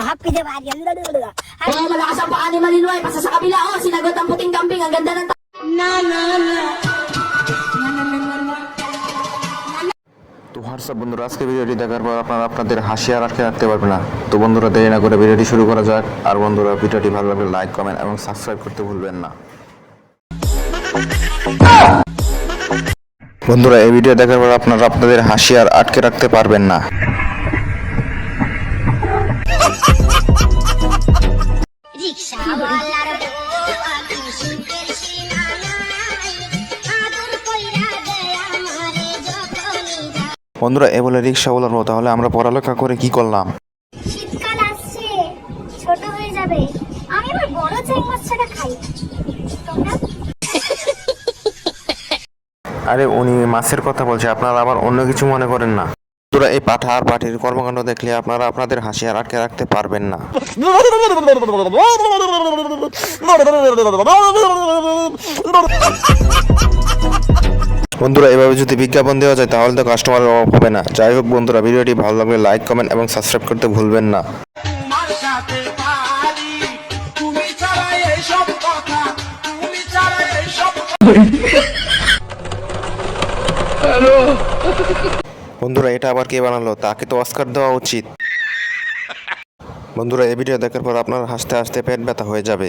happy the body. Oh, malakas ang paa ni Malinoy. Pasa sa kabila, oh, sinagot ang puting kambing. Ang ganda ng তো WhatsApp বন্ধুরা আজকে ভিডিওটি দেখার পর আপনারা আপনাদের হাসি আর আটকে রাখতে পারবে না। তো বন্ধুরা দেরি না করে ভিডিওটি শুরু করা যাক। আর বন্ধুরা ভিডিওটি ভালো লাগলে লাইক কমেন্ট এবং সাবস্ক্রাইব করতে ভুলবেন না। বন্ধুরা এই ভিডিও দেখার পর আপনারা আপনাদের হাসি আর আটকে রাখতে পারবেন না। বন্ধুরা এ বলে রিক্সা বলার মতো তাহলে আমরা পড়ালেখা করে কি করলাম? শীতকাল আসছে ছোট হয়ে যাবে। আমি আবার বড় চাই মাছটা খাই। আরে উনি মাছের কথা বলছে আপনারা আবার অন্য কিছু মনে করেন না। বন্ধুরা এই পাঠা আর পাঠির কর্মকাণ্ড দেখলে আপনারা আপনাদের হাসি আর আটকে রাখতে পারবেন না। বন্ধুরা এভাবে যদি বিজ্ঞাপন দেওয়া যায় তাহলে তো কাস্টমারের অভাব হবে না। যাই হোক বন্ধুরা ভিডিওটি ভালো লাগলে লাইক কমেন্ট এবং সাবস্ক্রাইব করতে ভুলবেন না। তোমার বন্ধুরা এটা আবার কে বানালো? তাকে তো অস্কার দেওয়া উচিত। বন্ধুরা এই ভিডিও দেখার পর আপনার হাসতে হাসতে পেট ব্যথা হয়ে যাবে।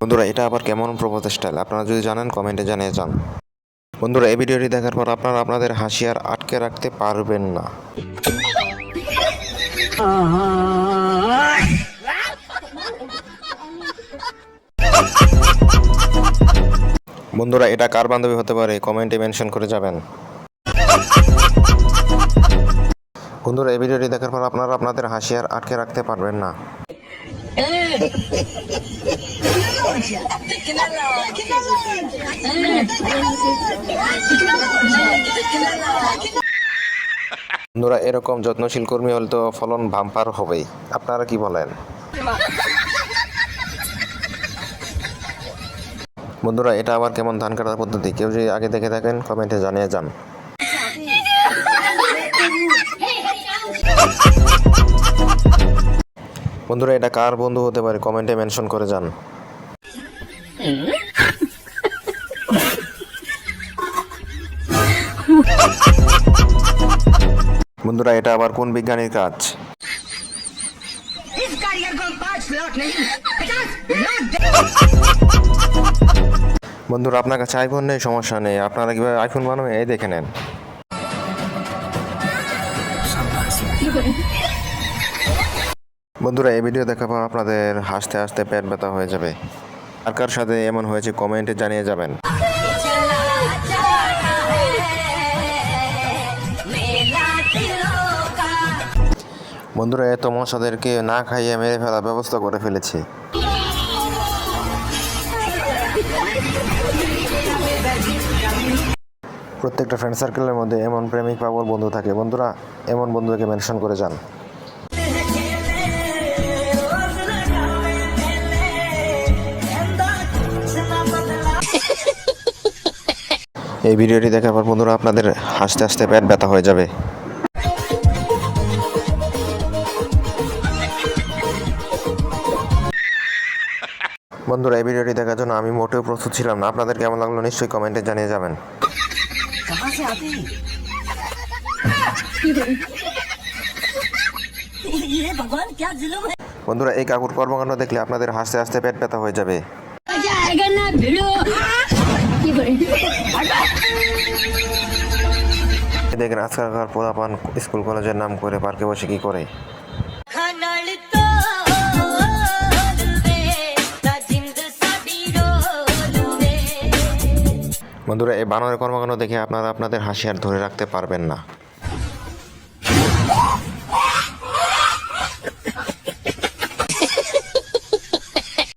বন্ধুরা এটা আবার কেমন প্রপোজ স্টাইল আপনারা যদি জানেন কমেন্টে জানিয়ে যান। বন্ধুরা এই ভিডিওটি দেখার পর আপনারা আপনাদের হাসি আর আটকে রাখতে পারবেন না। বন্ধুরা, এটা কার বান্ধবী হতে পারে? কমেন্টে মেনশন করে যাবেন। বন্ধুরা, এই ভিডিওটি দেখার পর আপনারা আপনাদের হাসি আর আটকে রাখতে পারবেন না। বন্ধুরা এরকম যত্নশীল কর্মী হলে তো ফলন ভাম্পার হবেই। আপনারা কি বলেন? বন্ধুরা, এটা আবার কেমন ধান কাটার পদ্ধতি? কেউ যদি আগে দেখে থাকেন, কমেন্টে জানিয়ে যান। বন্ধুরা, এটা কার বন্ধু হতে পারে? কমেন্টে মেনশন করে যান। বন্ধুরা এটা আবার কোন বিজ্ঞানীর কাজ? বন্ধুরা আপনার কাছে আইফোন নেই সমস্যা নেই। আপনারা কীভাবে আইফোন বানাবেন? এই দেখে নেন। বন্ধুরা এই ভিডিও দেখার পর আপনাদের হাসতে হাসতে পেট ব্যথা হয়ে যাবে। আর কার সাথে এমন হয়েছে কমেন্টে জানিয়ে যাবেন। বন্ধুরা এত মশাদেরকে না খাইয়ে মেরে ফেলার ব্যবস্থা করে ফেলেছে। প্রত্যেকটা ফ্রেন্ড সার্কেলের মধ্যে এমন প্রেমিক পাগল বন্ধু থাকে। বন্ধুরা, এমন বন্ধুকে মেনশন করে যান। এই ভিডিওটি দেখার পর বন্ধুরা, আপনাদের হাসতে হাসতে পেট ব্যথা হয়ে যাবে। বন্ধুরা, এই ভিডিওটি দেখার জন্য আমি মোটেও প্রস্তুত ছিলাম না। আপনাদের কেমন লাগল নিশ্চয়ই কমেন্টে জানিয়ে যাবেন। বন্ধুরা, এই কাকুর কর্মকাণ্ড দেখলে আপনাদের হাসতে হাসতে পেট ব্যথা হয়ে যাবে। দেখেন, আজকালকার পোলাপান স্কুল কলেজের নাম করে, পার্কে বসে কি করে? বন্ধুরা, এই বানরের কর্মকাণ্ড দেখে আপনারা আপনাদের হাসি আর ধরে রাখতে পারবেন না।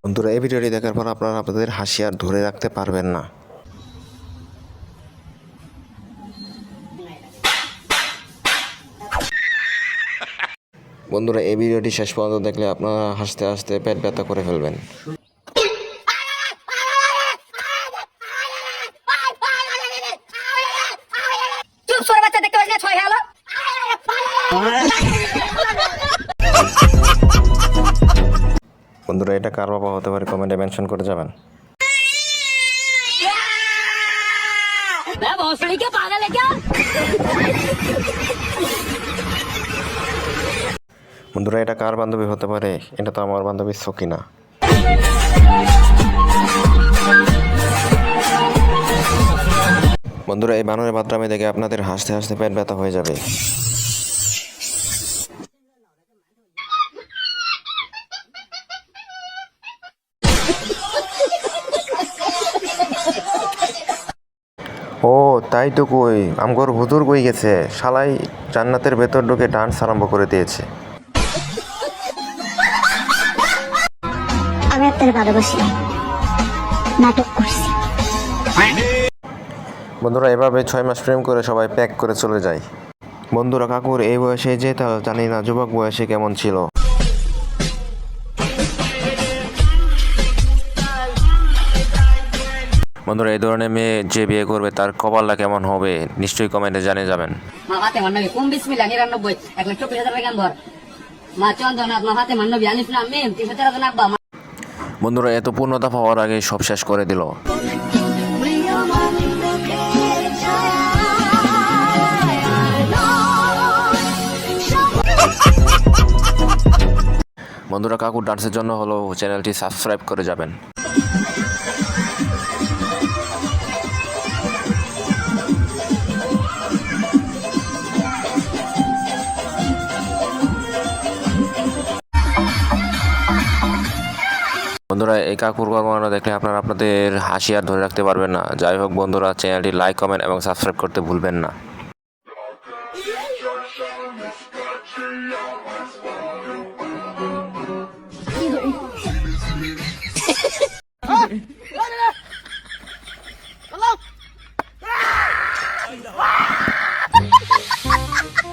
বন্ধুরা, এই ভিডিওটি দেখার পর আপনারা আপনাদের হাসি আর ধরে রাখতে পারবেন না। বন্ধুরা, এই ভিডিওটি শেষ পর্যন্ত দেখলে আপনারা হাসতে হাসতে পেট ব্যথা করে ফেলবেন। বন্ধুরা, এটা কার বাবা হতে পারে কমেন্টে মেনশন করে যাবেন। বন্ধুরা, এটা কার বান্ধবী হতে পারে? এটা তো আমার বান্ধবী সকিনা। বন্ধুরা, এই বানরের বাদরামি দেখে আপনাদের হাসতে হাসতে পেট ব্যথা হয়ে যাবে। ও তাই তো কই। আমগর হুজুর কই গেছে? শালাই জান্নাতের ভেতর ঢুকে ডান্স আরম্ভ করে দিয়েছে। আমি আপনার ভালোবাসি। নাটক করছি। বন্ধুরা এভাবে ছয় মাস প্রেম করে সবাই প্যাক করে চলে যায়। বন্ধুরা কাকুর এই বয়সে যে তা জানি না যুবক বয়সে কেমন ছিল? বন্ধুরা এই ধরনের মেয়ে যে বিয়ে করবে তার কপালটা কেমন হবে নিশ্চয়ই কমেন্টে জানিয়ে যাবেন। বন্ধুরা এত পূর্ণতা পাওয়ার আগে সব শেষ করে দিল। বন্ধুরা কাকুর ডান্সের জন্য হলো চ্যানেলটি সাবস্ক্রাইব করে যাবেন। বন্ধুরা, এই কাকুর কর্মকাণ্ড দেখলে আপনারা আপনাদের হাসি আর ধরে রাখতে পারবেন না। যাই হোক বন্ধুরা চ্যানেলটি লাইক কমেন্ট এবং সাবস্ক্রাইব করতে ভুলবেন না।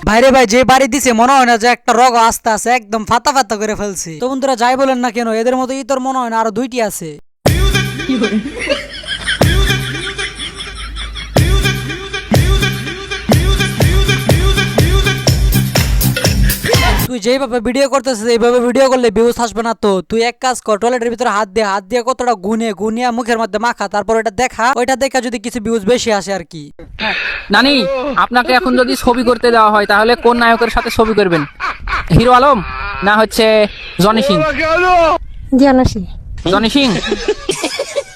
ভাইরে ভাই, যে বাড়ি দিছে, মনে হয় না যে একটা রগ আস্তে আছে একদম ফাতা ফাতা করে ফেলছে। তো বন্ধুরা যাই বলেন না কেন, এদের মতো ইতর মনে হয় না আরও দুইটি আছে। যেইভাবে ভিডিও করতেছিস এইভাবে ভিডিও করলে ভিউজ আসবে না তো। তুই এক কাজ কর টয়লেটের ভিতরে হাত দিয়ে হাত দিয়ে কতটা গুনে গুনিয়া মুখের মধ্যে মাখা তারপর এটা দেখা ওইটা দেখা যদি কিছু ভিউজ বেশি আসে আর কি। নানি আপনাকে এখন যদি ছবি করতে দেওয়া হয় তাহলে কোন নায়কের সাথে ছবি করবেন? হিরো আলম না হচ্ছে জনি সিং। জনি সিং?